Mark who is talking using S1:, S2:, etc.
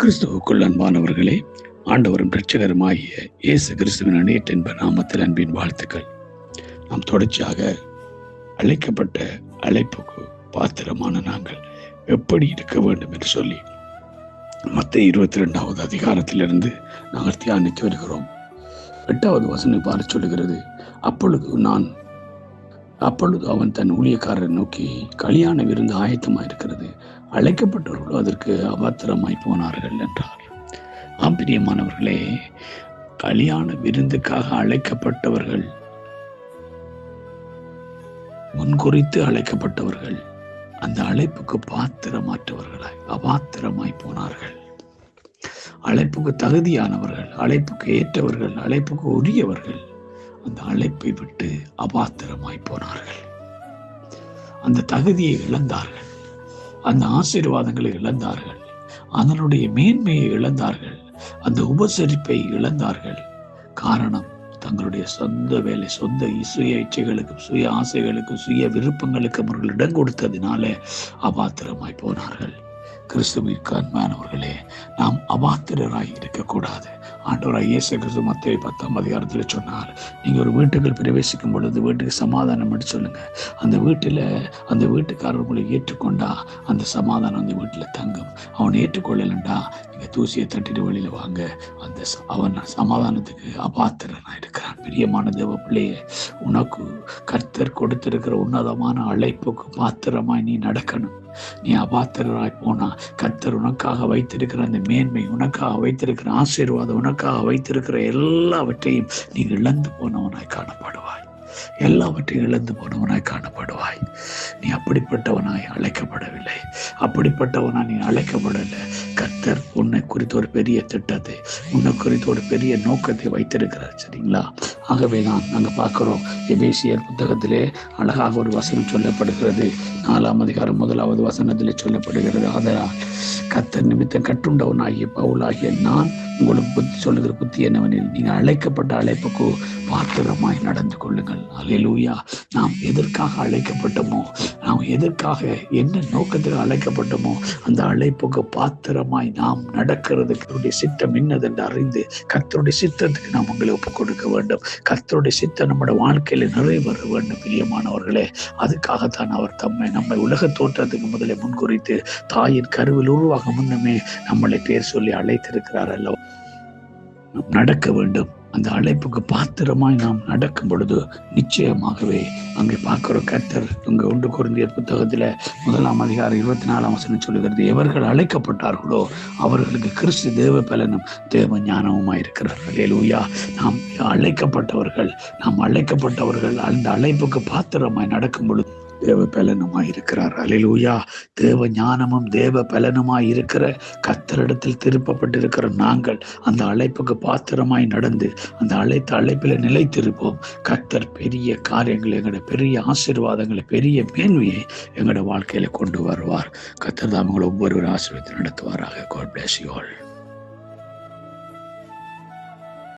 S1: கிறிஸ்துவுக்குள் அன்பானவர்களே ஆண்டவரும் இரட்சகருமாகிய இயேசு கிறிஸ்துவின் அநேட் என்ப நாமத்தில் அன்பின் வாழ்த்துக்கள். நாம் தொடர்ச்சியாக அழைக்கப்பட்ட அழைப்புக்கு பாத்திரமான நாங்கள் எப்படி இருக்க வேண்டும் என்று சொல்லி மத்த இருபத்தி ரெண்டாவது அதிகாரத்திலிருந்து நாங்கள் தியானித்து வருகிறோம். எட்டாவது வசனம் பார்த்து சொல்லுகிறது அப்பொழுது நான் அப்பொழுது அவன் தன் ஊழியக்காரரை நோக்கி கல்யாண விருந்து ஆயத்தமாக இருக்கிறது அழைக்கப்பட்டவர்களோ அதற்கு அபாத்திரமாய் போனார்கள் என்றார். ஆம் பிரியமானவர்களே கல்யாண விருந்துக்காக அழைக்கப்பட்டவர்கள் முன்குறித்து அழைக்கப்பட்டவர்கள் அந்த அழைப்புக்கு பாத்திரமாற்றவர்களாய் அபாத்திரமாய் போனார்கள். அழைப்புக்கு தகுதியானவர்கள் அழைப்புக்கு ஏற்றவர்கள் அழைப்புக்கு உரியவர்கள் அந்த அழைப்பை விட்டு அபாத்திரமாய் போனார்கள். அந்த தகுதியை இழந்தார்கள். அந்த ஆசீர்வாதங்களை இழந்தார்கள். அதனுடைய மேன்மையை இழந்தார்கள். அந்த உபசரிப்பை இழந்தார்கள். காரணம் தங்களுடைய சொந்த வேலை சொந்த சுய இச்சைகளுக்கும் சுய ஆசைகளுக்கும் சுய விருப்பங்களுக்கும் அவர்கள் இடம் கொடுத்ததினால அபாத்திரமாய் போனார்கள். கிறிஸ்துவிற்கு அன்பானவர்களே நாம் அபாத்திரராய் இருக்கக்கூடாது. ஆண்டவராய் இயேசு கிறிஸ்து மத்திய பத்தாம் அதிகாரத்தில் சொன்னார். நீங்கள் ஒரு வீட்டுக்குள் பிரவேசிக்கும் பொழுது வீட்டுக்கு சமாதானம் என்று சொல்லுங்க. அந்த வீட்டில் அந்த வீட்டுக்காரர் உங்களை ஏற்றுக்கொண்டா அந்த சமாதானம் அந்த வீட்டில் தங்கும். அவனை ஏற்றுக்கொள்ளலண்டா? நீங்கள் தூசியை தட்டிட்டு வெளியில் வாங்க. அந்த அவன் சமாதானத்துக்கு அபாத்திரனாக இருக்கிறான். பிரியமான தேவ பிள்ளையே உனக்கு கர்த்தர் கொடுத்திருக்கிற உன்னதமான அழைப்புக்கு பாத்திரமாய் நீ நடக்கணும். நீ அபாத்திரராய் போனா கர்த்தர் உனக்காக வைத்திருக்கிற அந்த மேன்மை உனக்காக வைத்திருக்கிற ஆசீர்வாதம் உனக்காக வைத்திருக்கிற எல்லாவற்றையும் நீ இழந்து போனவனாய் காணப்படுவாய். எல்லாவற்றையும் இழந்து போனவனாய் காணப்படுவாய். நீ அப்படிப்பட்டவனாய் அழைக்கப்படவில்லை. அப்படிப்பட்டவனா நீ அழைக்கப்படலை. கர்த்தர் உன்னை குறித்து ஒரு பெரிய திட்டத்தை உன்னை குறித்து ஒரு பெரிய நோக்கத்தை வைத்திருக்கிறார் சரிங்களா? ஆகவே தான் நாங்கள் பார்க்குறோம் எபேசியர் புத்தகத்திலே அழகாக ஒரு வசனம் சொல்லப்படுகிறது. நாலாம் அதிகாரம் முதலாவது வசனத்திலே சொல்லப்படுகிறது அதனால் கர்த்தர் நிமித்தம் கட்டுண்டவனாகிய பவுலாகிய நான் உங்களுக்கு புத்தி சொல்லுகிற புத்தி என்னவெனில் நீங்கள் அழைக்கப்பட்ட அழைப்புக்கு பாத்திரமாய் நடந்து கொள்ளுங்கள். அல்லேலூயா நாம் எதற்காக அழைக்கப்பட்டோமோ நாம் எதற்காக என்ன நோக்கத்தில் அழைக்கப்பட்டோமோ அந்த அழைப்புக்கு பாத்திரம் பாத்திரமாய் நாம் நடக்கிறது கத்தருடைய சித்தம் என்னதென்று அறிந்து கத்தருடைய சித்தத்துக்கு நாம் உங்களை ஒப்புக் கொடுக்க வேண்டும். கத்தருடைய சித்தம் நம்முடைய வாழ்க்கையில நிறைவேற வேண்டும் பிரியமானவர்களே. அதுக்காகத்தான் அவர் தம்மை நம்மை உலக தோற்றத்துக்கு முதலே முன்குறித்து தாயின் கருவில் உருவாக முன்னமே நம்மளை பேர் சொல்லி அழைத்திருக்கிறார் அல்லவா? நடக்க வேண்டும். அந்த அழைப்புக்கு பாத்திரமாய் நாம் நடக்கும் பொழுது நிச்சயமாகவே அங்கே பார்க்கிற கர்த்தர் அங்கே ஒன்று குருந்தியர் புத்தகத்தில் முதலாம் அதிகாரம் இருபத்தி நாலாம் வசனம் சொல்லுகிறது எவர்கள் அழைக்கப்பட்டார்களோ அவர்களுக்கு கிறிஸ்து தேவ பலனும் தேவ ஞானமுமாய் இருக்கிறார்கள் ஏலூயா நாம் அழைக்கப்பட்டவர்கள் நாம் அழைக்கப்பட்டவர்கள் அந்த அழைப்புக்கு பாத்திரமாய் நடக்கும் பொழுது தேவ பலனுமாய் இருக்கிறார் அலிலூயா தேவ ஞானமும் தேவ பலனுமாய் இருக்கிற கத்தரிடத்தில் திருப்பப்பட்டிருக்கிற நாங்கள் அந்த அழைப்புக்கு பாத்திரமாய் நடந்து அந்த அழைத்த அழைப்பில் நிலைத்திருப்போம். கத்தர் பெரிய காரியங்களை எங்களோட பெரிய ஆசீர்வாதங்களை பெரிய மேன்மையை எங்களோட வாழ்க்கையில கொண்டு வருவார். கத்தர் தான் உங்களை ஒவ்வொருவரும் ஆசீர்வாதத்தை நடத்துவாராக. God bless you all